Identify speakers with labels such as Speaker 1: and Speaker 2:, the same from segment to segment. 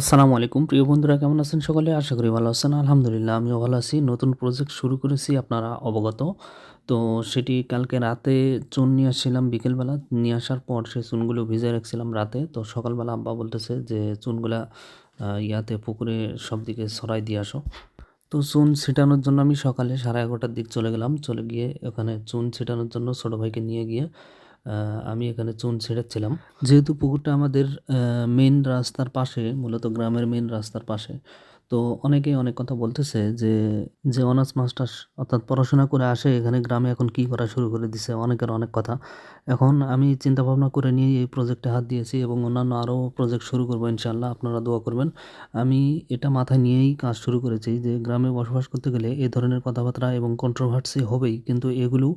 Speaker 1: আসসালামু আলাইকুম। প্রিয় বন্ধুরা, কেমন আছেন সকলে? আশা করি ভালো আছেন। আলহামদুলিল্লাহ, আমিও ভালো আছি। নতুন প্রজেক্ট শুরু করেছি আপনারা অবগত। তো সেটি কালকে রাতে চুন নিয়ে আসছিলাম বিকেলবেলা। নিয়ে আসার পর সেই চুনগুলো ভিজে রাখছিলাম রাতে। তো সকালবেলা আব্বা বলতেছে যে, চুনগুলা ইয়াতে পুকুরে সব দিকে ছড়াই দিয়ে আসো। তো চুন ছিটানোর জন্য আমি সকালে সাড়ে এগারোটার দিক চলে গেলাম। চলে গিয়ে ওখানে চুন ছিটানোর জন্য ছোটো ভাইকে নিয়ে গিয়ে আমি এখানে চুন ছেড়েছিলাম। যেহেতু পুকুরটা আমাদের মেন রাস্তার পাশে, মূলত গ্রামের মেন রাস্তার পাশে, তো অনেকেই অনেক কথা বলতেছে যে যে অনার্স মাস্টার্স অর্থাৎ পড়াশোনা করে আসে, এখানে গ্রামে এখন কি করা শুরু করে দিছে, অনেকের অনেক কথা। এখন আমি চিন্তা ভাবনা করে নিয়ে এই প্রজেক্টে হাত দিয়েছি এবং অন্যান্য আরও প্রজেক্ট শুরু করব ইনশাল্লাহ আপনারা দোয়া করবেন। আমি এটা মাথায় নিয়েই কাজ শুরু করেছি যে, গ্রামে বসবাস করতে গেলে এ ধরনের কথাবার্তা এবং কন্ট্রোভার্সি হবেই, কিন্তু এগুলো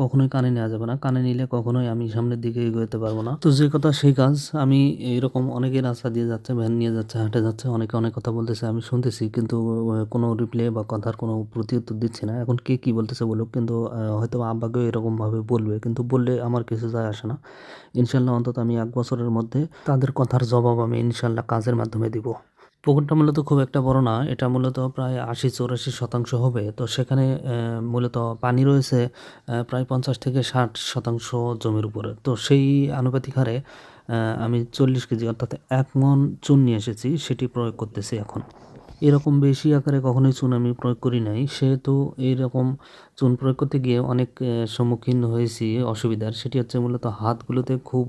Speaker 1: কখনোই কানে নেওয়া যাবে না। কানে নিলে কখনোই আমি সামনের দিকে এগোতে পারব না। তো যে কথা, সেই কাজ আমি এরকম অনেকেই রাস্তা দিয়ে যাচ্ছে, ভ্যান নিয়ে যাচ্ছে, হাঁটে যাচ্ছে, অনেকে অনেক কথা বলতেছে, আমি শুনতেছি, কিন্তু কোনো রিপ্লে বা কথার কোনো প্রতি উত্তর দিচ্ছি না। এখন কে কি বলতেছে বলুক, কিন্তু হয়তো আব্বাকেও এরকমভাবে বলবে, কিন্তু বললে আমার কিছু যায় আসে না। ইনশাল্লাহ অন্তত আমি এক বছরের মধ্যে তাদের কথার জবাব আমি ইনশাল্লাহ কাজের মাধ্যমে দিব। পুকুরটা মূলত খুব একটা বড় না, এটা মূলত প্রায় আশি চৌরাশি শতাংশ হবে। তো সেখানে মূলত পানি রয়েছে প্রায় পঞ্চাশ থেকে ষাট শতাংশ জমির উপরে। তো সেই আনুপাতিক হারে আমি চল্লিশ কেজি অর্থাৎ এক মন চুন নিয়ে এসেছি, সেটি প্রয়োগ করতেছি এখন। এরকম বেশি আকারে কখনোই চুন আমি প্রয়োগ করি নাই, সেহেতু এইরকম চুন প্রয়োগ করতে গিয়ে অনেক সম্মুখীন হয়েছি অসুবিধার। সেটি হচ্ছে মূলত হাতগুলোতে খুব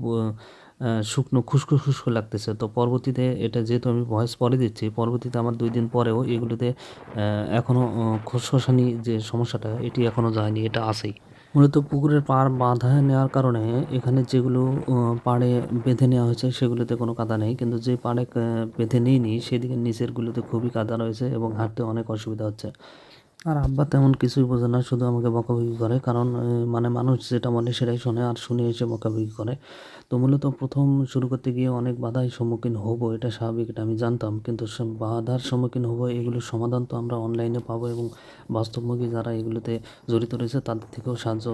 Speaker 1: শুকনো খুশকো খুশকো লাগতেছে। তো পরবর্তীতে এটা যেহেতু আমি ভয়েস পরে দিচ্ছি, পরবর্তীতে আমার দুই দিন পরেও এগুলোতে এখনও খসখসানি যে সমস্যাটা, এটি এখনও যায়নি, এটা আছেই। মূলত পুকুরের পাড় বাঁধা নেওয়ার কারণে এখানে যেগুলো পাড়ে বেঁধে নেওয়া হয়েছে, সেগুলোতে কোনো কাদা নেই। কিন্তু যে পাড়ে বেঁধে নেইনি, সেদিকে নিচেরগুলোতে খুবই কাদা রয়েছে এবং হাঁটতে অনেক অসুবিধা হচ্ছে। আর আব্বা তেমন কিছুই বোঝে না, শুধু আমাকে বকাবকি করে। কারণ মানে মানুষ যেটা বলে সেটাই শোনে আর শুনে এসে বকাবকি করে। তো মূলত প্রথম শুরু করতে গিয়ে অনেক বাধার সম্মুখীন হব, এটা স্বাভাবিক, এটা আমি জানতাম। কিন্তু বাধার সম্মুখীন হব, এগুলোর সমাধান তো আমরা অনলাইনে পাবো এবং বাস্তবমুখী যারা এগুলোতে জড়িত রয়েছে, তাদের থেকেও সাহায্য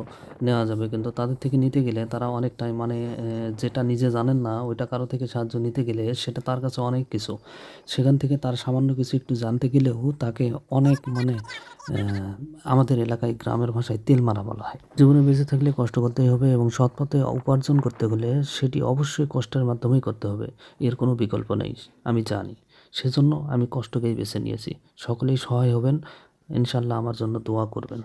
Speaker 1: নেওয়া যাবে। কিন্তু তাদের থেকে নিতে গেলে তারা অনেকটাই মানে যেটা নিজে জানেন না, ওইটা কারও থেকে সাহায্য নিতে গেলে সেটা তার কাছে অনেক কিছু। সেখান থেকে তার সামান্য কিছু একটু জানতে গেলেও তাকে অনেক মানে আমাদের এলাকায় গ্রামের ভাষায় তেল মারা বলা হয়। জীবনে বেঁচে থাকলে কষ্ট করতেই হবে এবং সৎ পথে উপার্জন করতে হলে সেটি অবশ্যই কষ্টের মাধ্যমেই করতে হবে। এর কোনো বিকল্প নেই, আমি জানি। সেজন্য আমি কষ্টকেই বেছে নিয়েছি। সকলেই সহায় হবেন। ইনশাল্লাহ আমার জন্য দোয়া করবেন।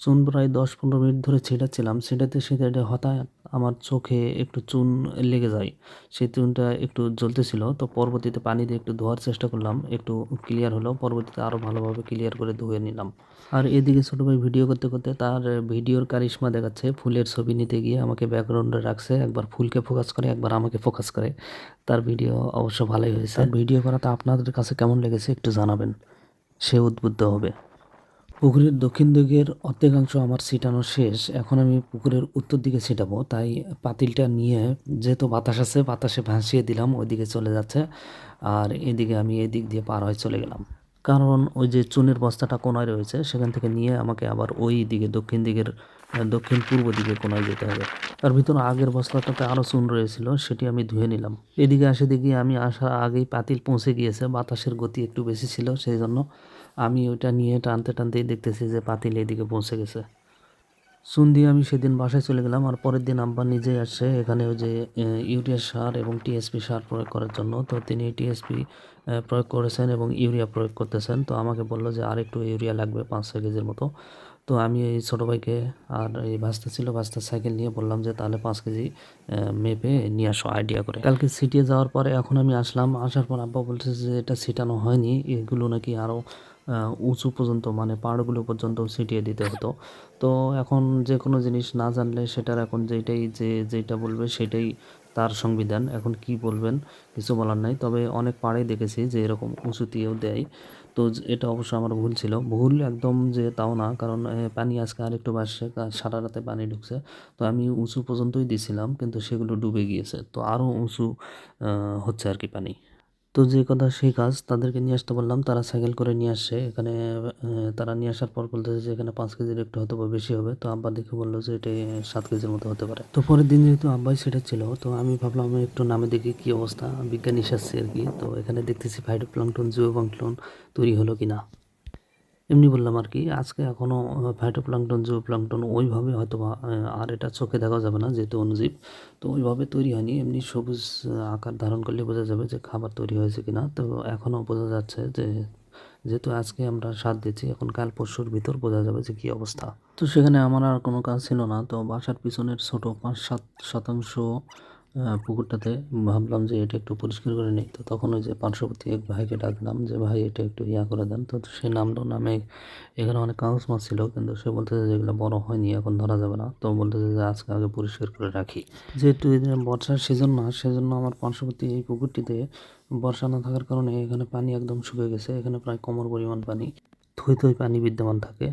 Speaker 1: চুন প্রায় দশ পনেরো মিনিট ধরে ছেটাচ্ছিলাম। ছেটাতে সেটাতে হঠাৎ আমার চোখে একটু চুন লেগে যায়। সেই চুনটা একটু জ্বলতেছিল। তো পরবর্তীতে পানি দিয়ে একটু ধোয়ার চেষ্টা করলাম। একটু ক্লিয়ার হলো। পরবর্তীতে আরও ভালোভাবে ক্লিয়ার করে ধুয়ে নিলাম। আর এদিকে ছোটো ভাই ভিডিও করতে করতে তার ভিডিওর কারিশমা দেখাচ্ছে। ফুলের ছবি নিতে গিয়ে আমাকে ব্যাকগ্রাউন্ডে রাখছে। একবার ফুলকে ফোকাস করে, একবার আমাকে ফোকাস করে। তার ভিডিও অবশ্য ভালোই হয়েছে। ভিডিও করাটা আপনাদের কাছে কেমন লেগেছে একটু জানাবেন। সে উদ্বুদ্ধ হবে। পুকুরের দক্ষিণ দিকের অর্ধেকাংশ আমার ছিটানো শেষ। এখন আমি পুকুরের উত্তর দিকে ছিটাবো। তাই পাতিলটা নিয়ে যেহেতু বাতাস আছে, বাতাসে ভাসিয়ে দিলাম, ওইদিকে চলে যাচ্ছে। আর এদিকে আমি এদিক দিয়ে পার হয়ে চলে গেলাম। কারণ ওই যে চুনের বস্তাটা কোনায় রয়েছে, সেখান থেকে নিয়ে আমাকে আবার ওই দিকে, দক্ষিণ দিকের, দক্ষিণ পূর্ব দিকে কোনায় যেতে হবে। তার ভিতরে আগের বস্তাটাতে আরও চুন রয়েছিল, সেটি আমি ধুয়ে নিলাম। এদিকে আসে দেখি আমি আসার আগেই পাতিল পৌঁছে গিয়েছে, বাতাসের গতি একটু বেশি ছিল, সেই জন্য আমি ওইটা নিয়ে টানতে টানতেই দেখতেছি যে পাতিল এদিকে পৌঁছে গেছে। চুন দিয়ে আমি সেদিন বাসায় চলে গেলাম আর পরের দিন আব্বা নিজেই আসছে এখানে ওই যে ইউরিয়া সার এবং টিএসপি সার প্রয়োগ করার জন্য। তো তিনি টিএসপি প্রয়োগ করেছেন এবং ইউরিয়া প্রয়োগ করতেছেন। তো আমাকে বলল যে আর একটু ইউরিয়া লাগবে পাঁচ ছয় কেজির মতো। তো আমি এই ছোটো ভাইকে আর এই ভাস্তা ছিল ভাস্তার সাইকেল নিয়ে বললাম যে তাহলে পাঁচ কেজি মেপে নিয়ে আসো, আইডিয়া করে। কালকে সিটিয়ে যাওয়ার পরে এখন আমি আসলাম। আসার পর আব্বা বলছে যে এটা ছিটানো হয়নি। এগুলো নাকি আরও উঁচু পর্যন্ত মানে পাহাড়গুলো পর্যন্ত ছিটিয়ে দিতে হতো। তো এখন যে কোনো জিনিস না জানলে সেটার এখন যেটাই যে যেটা বলবে সেটাই তার সংবিধান। এখন কি বলবেন কিছু বলার নাই। তবে অনেক পাড়েই দেখেছি যে এরকম উঁচুতেও দেয়। তো এটা অবশ্য আমার ভুল ছিল। ভুল একদম যে তাও না, কারণ পানি আজকে আর একটু বাসছে সারা রাতে পানি ঢুকছে। তো আমি উঁচু পর্যন্তই দিছিলাম, কিন্তু সেগুলো ডুবে গিয়েছে। তো আরও উঁচু হচ্ছে আর কি পানি। তো যে কথা সেই কাজ তাদেরকে নিয়ে আসতে বললাম। তারা সাইকেল করে নিয়ে আসে। এখানে তারা নিয়ে আসার পর বলতেছে যে এখানে পাঁচ কেজির একটু হয়তো বা বেশি হবে। তো আব্বা দেখে বলল যে এটা সাত কেজির মতো হতে পারে। তো পরের দিন যেহেতু আব্বাই সেটা ছিল, তো আমি ভাবলাম আমি একটু নামে দেখি কি অবস্থা। বিজ্ঞানী এসেছে আর কি। তো এখানে দেখতেছি ফাইটো প্লাংটন জিও প্লাংটন তৈরি হলো কিনা। এমনি বললাম আর কি, আজকে এখনও ফাইটোপ্লাঙ্কটন জিও প্লাঙ্কটন ওইভাবে হয়তো আর এটা চোখে দেখা যাবে না যেহেতু অনুজীব তো ওইভাবে তৈরি হয়নি, এমনি সবুজ আকার ধারণ করলে বোঝা যাবে যে খাবার তৈরি হয়েছে কিনা। তো এখনও বোঝা যাচ্ছে যে, যেহেতু আজকে আমরা স্বাদ দিচ্ছি এখন কাল পরশুর ভিতর বোঝা যাবে যে কী অবস্থা। তো সেখানে আমার আর কোনো কাজ ছিল না, তো বাসার পিছনের ছোটো পাঁচ সাত শতাংশ পুকুরটাতে ভাবলাম যে এটা একটু পরিষ্কার করে নিই। তো তখন ওই যে পার্শ্ববর্তী এক ভাইকে ডাকলাম যে, ভাই, এটা একটু ইয়া করে দেন। তো সে নামলো নামে এখানে অনেক কাগজ মাছ ছিল, কিন্তু সে বলতেছে যে, এগুলো বড় হয়নি, এখন ধরা যাবে না। তো বলতেছে যে, আজকে আগে পরিষ্কার করে রাখি। যেহেতু বর্ষার সিজন না, সেজন্য আমার পার্শ্ববর্তী এই পুকুরটিতে বর্ষা না থাকার কারণে এখানে পানি একদম শুকিয়ে গেছে। এখানে প্রায় কমর পরিমাণ পানি, থই থই পানি বিদ্যমান থাকে।